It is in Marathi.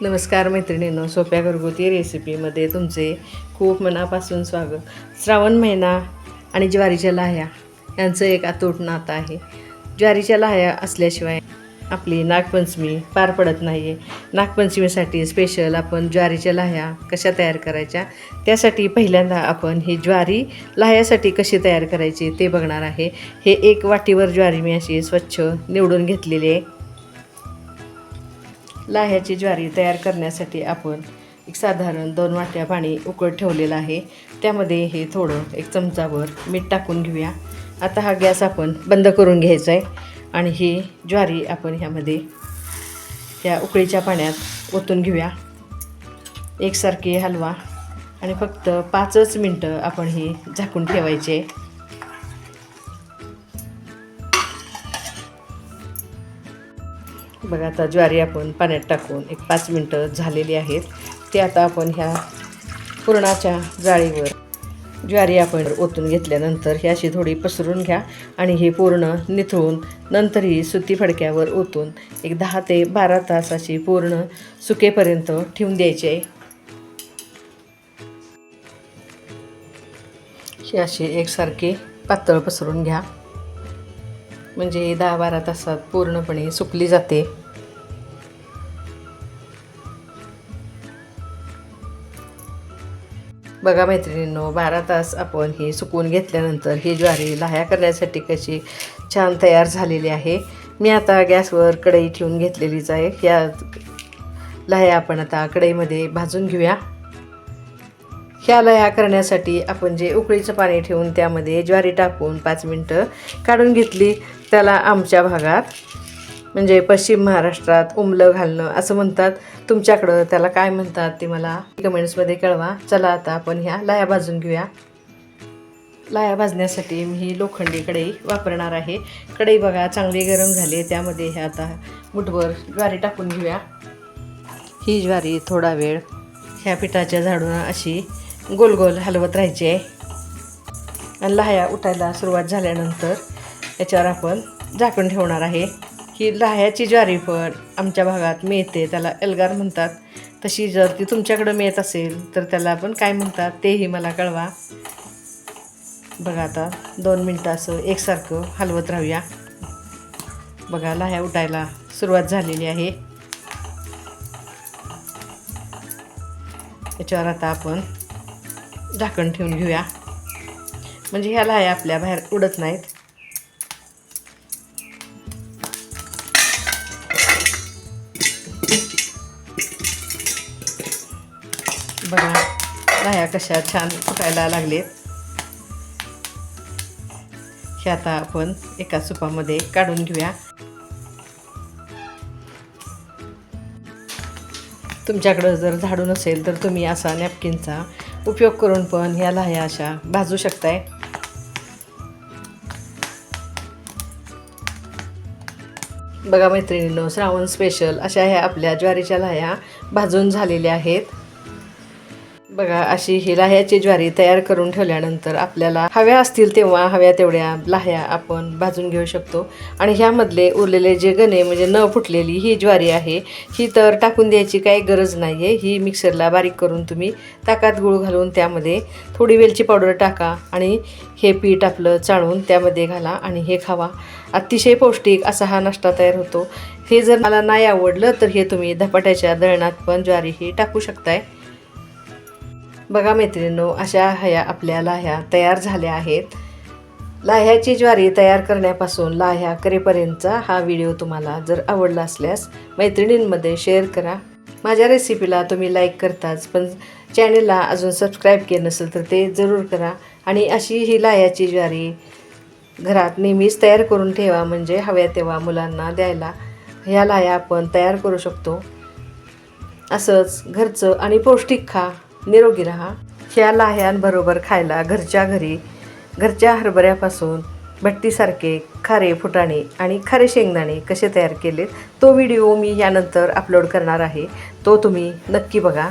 नमस्कार मैत्रिणींनो सोप्या घरगुती रेसिपीमध्ये तुमचे खूप मनापासून स्वागत. श्रावण महिना आणि ज्वारीच्या लाह्या यांचं एक अतूट नातं आहे. ज्वारीच्या लाह्या असल्याशिवाय आपली नागपंचमी पार पडत नाही आहे नागपंचमीसाठी स्पेशल आपण ज्वारीच्या लाह्या कशा तयार करायच्या त्यासाठी पहिल्यांदा आपण ही ज्वारी लाह्यासाठी कशी तयार करायची ते बघणार आहे. हे एक वाटीवर ज्वारी मी अशी स्वच्छ निवडून घेतलेली आहे. लाह्याची ज्वारी तयार करण्यासाठी आपण एक साधारण दोन वाट्या पाणी उकळत ठेवलेलं आहे. त्यामध्ये हे थोडं एक चमचाभर मीठ टाकून घेऊया. आता हा गॅस आपण बंद करून घ्यायचा आहे आणि ही ज्वारी आपण ह्यामध्ये त्या उकळीच्या पाण्यात ओतून घेऊया. एकसारखी हलवा आणि फक्त पाचच मिनटं आपण ही झाकून ठेवायचे. बघा आता ज्वारी आपण पाण्यात टाकून एक पाच मिनटं झालेली आहेत. ते आता आपण ह्या पुरणाच्या जाळीवर ज्वारी आपण ओतून घेतल्यानंतर ही अशी थोडी पसरून घ्या आणि हे पूर्ण निथळून नंतर ही सुती फडक्यावर ओतून एक दहा ते बारा तास अशी पूर्ण सुकेपर्यंत ठेवून द्यायची आहे. ही अशी एकसारखी पातळ पसरून घ्या. म्हणजे दहा बारा तासात पूर्णपणे सुकली जाते. बघा मैत्रिणींनो बारा तास आपण ही सुकवून घेतल्यानंतर ही ज्वारी लाह्या करण्यासाठी कशी छान तयार झालेली आहे. मी आता गॅसवर कढई ठेवून घेतलेलीच आहे. या लाह्या आपण आता कढईमध्ये भाजून घेऊया. ह्या लया करण्यासाठी आपण जे उकळीचं पाणी ठेवून त्यामध्ये ज्वारी टाकून पाच मिनटं काढून घेतली त्याला आमच्या भागात म्हणजे पश्चिम महाराष्ट्रात उमलं घालणं असं म्हणतात. तुमच्याकडं त्याला काय म्हणतात ते मला कमेंट्समध्ये कळवा. चला आता आपण ह्या लया भाजून घेऊया. लाया भाजण्यासाठी मी ही लोखंडी कढई वापरणार आहे. कढई बघा चांगली गरम झाली त्यामध्ये ह्या आता मुठभर ज्वारी टाकून घेऊया. ही ज्वारी थोडा वेळ ह्या पिठाच्या झाडून अशी गोल गोल हलवत राहायची. आहे आणि लाह्या उठायला सुरुवात झाल्यानंतर याच्यावर आपण झाकण ठेवणार आहे. ही लाह्याची ज्वारी आमच्या भागात मिळते त्याला एल्गार म्हणतात. तशी जर ती तुमच्याकडं मिळत असेल तर त्याला आपण काय म्हणतात तेही मला कळवा. बघा आता दोन मिनटं असं एकसारखं हलवत राहूया. बघा लाह्या उठायला सुरुवात झालेली आहे. याच्यावर आता आपण झाकण ठेवून घेऊया. म्हणजे ह्या लाह्या आपल्या बाहेर उडत नाहीत. बघा लाह्या कशा छान फुटायला लागलेत. हे आता आपण एका सुपामध्ये काढून घेऊया. तुमच्याकडं जर झाडू नसेल तर तुम्ही असा नॅपकिनचा उपयोग करून पण ह्या लाह्या अशा भाजू शकताय. बघा मैत्रिणींनो श्रावण स्पेशल अशा ह्या आपल्या ज्वारीच्या लाह्या भाजून झालेल्या आहेत. बघा अशी ही लाह्याची ज्वारी तयार करून ठेवल्यानंतर आपल्याला हव्या असतील तेव्हा हव्या तेवढ्या लाह्या आपण भाजून घेऊ शकतो. आणि ह्यामधले उरलेले जे गणे म्हणजे न फुटलेली ही ज्वारी आहे ही तर टाकून द्यायची काही गरज नाही आहे ही मिक्सरला बारीक करून तुम्ही ताकात गुळ घालून त्यामध्ये थोडी वेलची पावडर टाका आणि हे पीठ आपलं चाळून त्यामध्ये घाला आणि हे खावा. अतिशय पौष्टिक असा हा नाश्ता तयार होतो. हे जर मला नाही आवडलं तर हे तुम्ही धपाट्याच्या दळणात पण ज्वारी ही टाकू शकताय. बघा मैत्रिणींनो अशा ह्या आपल्या लाह्या तयार झाल्या आहेत. लाह्याची ज्वारी तयार करण्यापासून लाह्या करेपर्यंतचा हा व्हिडिओ तुम्हाला जर आवडला असल्यास मैत्रिणींमध्ये शेअर करा. माझ्या रेसिपीला तुम्ही लाईक करताच पण चॅनेलला अजून सबस्क्राईब केलं नसेल तर ते जरूर करा. आणि अशी ही लाह्याची ज्वारी घरात नेहमीच तयार करून ठेवा म्हणजे हव्या तेव्हा मुलांना द्यायला ह्या लाह्या आपण तयार करू शकतो. असंच घरचं आणि पौष्टिक खा. निरोगी राहा. ह्या लाह्यांबरोबर खायला घरच्या घरी घरच्या हरभऱ्यापासून भट्टीसारखे खारे फुटाणे आणि खारे शेंगदाणे कसे तयार केलेत तो व्हिडिओ मी यानंतर अपलोड करणार आहे. तो तुम्ही नक्की बघा.